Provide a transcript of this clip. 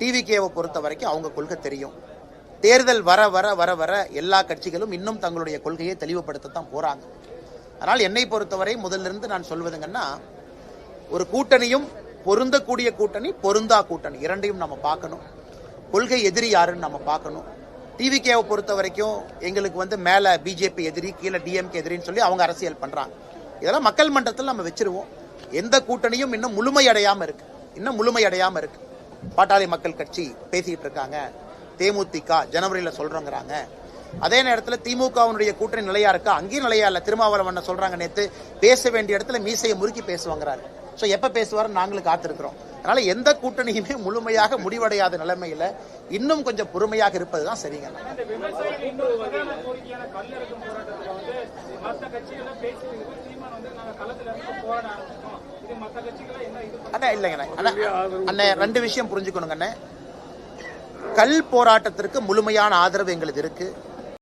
டிவிகேவை பொறுத்த வரைக்கும் அவங்க கொள்கை தெரியும். தேர்தல் வர வர வர வர எல்லா கட்சிகளும் இன்னும் தங்களுடைய கொள்கையை தெளிவுபடுத்தத்தான் போகிறாங்க அதனால் என்னை பொறுத்தவரை முதல்ல இருந்து நான் சொல்வதுங்கன்னா ஒரு கூட்டணியும் பொருந்தக்கூடிய கூட்டணி பொருந்தா கூட்டணி இரண்டையும் நம்ம பார்க்கணும். கொள்கை எதிரி யாருன்னு நம்ம பார்க்கணும். டிவிகேவை பொறுத்த வரைக்கும் எங்களுக்கு வந்து மேலே பிஜேபி எதிரி கீழே டிஎம்கே எதிரின்னு சொல்லி அவங்க அரசியல் பண்ணுறாங்க இதெல்லாம் மக்கள் மன்றத்தில் நம்ம வச்சிருவோம். எந்த கூட்டணியும் இன்னும் முழுமையடையாமல் இருக்குது இன்னும் முழுமையடையாமல் இருக்குது பாட்டாளி மக்கள் கட்சி பேசிட்டு இருக்காங்க. தேமுதிக ஜனவரியில சொல்றோங்கிறாங்க. அதே நேரத்தில் திமுகவினுடைய கூட்டணி நிலையா இருக்கா? அங்கேயும் நிலையா இல்ல. திருமாவளவன் சொல்றாங்க நேத்து பேச வேண்டிய இடத்துல மீசையை முறுக்கி பேசுவாங்கிறாரு. ஸோ எப்ப பேசுவாருன்னு நாங்களும் காத்திருக்கிறோம். அதனால எந்த கூட்டணியுமே முழுமையாக முடிவடையாத நிலைமையில இன்னும் கொஞ்சம் பொறுமையாக இருப்பதுதான் சரிங்க. வந்து மற்ற கட்சிகள் பேசிட்டு சீமான் வந்து நாங்கள் களத்தில் இருந்து போராட அண்ணா இல்லைங்கண்ணே அண்ணா. அண்ணே ரெண்டு விஷயம் புரிஞ்சுக்கணுங்கண்ணே கல் போராட்டத்திற்கு முழுமையான ஆதரவு எங்களுக்கு இருக்குது